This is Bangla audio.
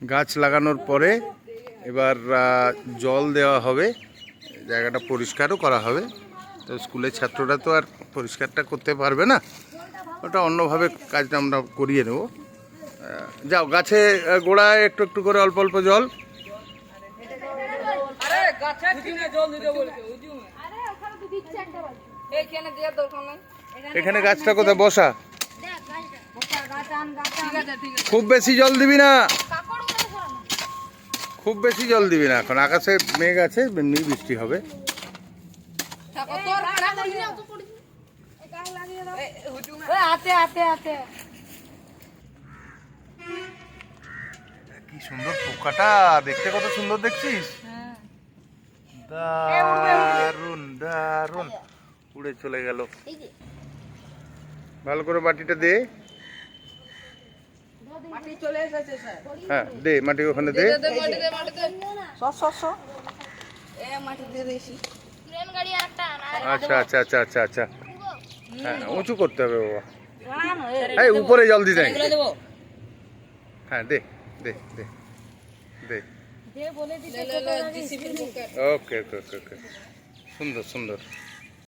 গাছ লাগানোর পরে এবার জল দেওয়া হবে। জায়গাটা পরিষ্কারও করা হবে। তো স্কুলের ছাত্ররা তো আর পরিষ্কারটা করতে পারবে না। ওটা অন্যভাবে কাজটা আমরা করিয়ে নেব। যাও গাছে গোড়ায় একটু একটু করে অল্প অল্প জল। এখানে গাছটা কোথায়? বসা। খুব বেশি জল দিবি না। খুব বেশি জল দিবি না এখন। আকাশে মেঘ আছে এমনি বৃষ্টি হবে। কি সুন্দর পোকাটা দেখতে কত সুন্দর দেখছিস? হ্যাঁ দারুণ দারুণ উড়ে চলে গেল। ভালো করে মাটিটা দে মাটি চলে এসেছে স্যার হ্যাঁ দে মাটি ওখানে দে। আচ্ছা আচ্ছা আচ্ছা আচ্ছা আচ্ছা। হ্যাঁ উঁচু করতে হবে বাবা। এই উপরে জল দিতে। হ্যাঁ দে দে দে দে। ওকে ওকে ওকে। সুন্দর সুন্দর।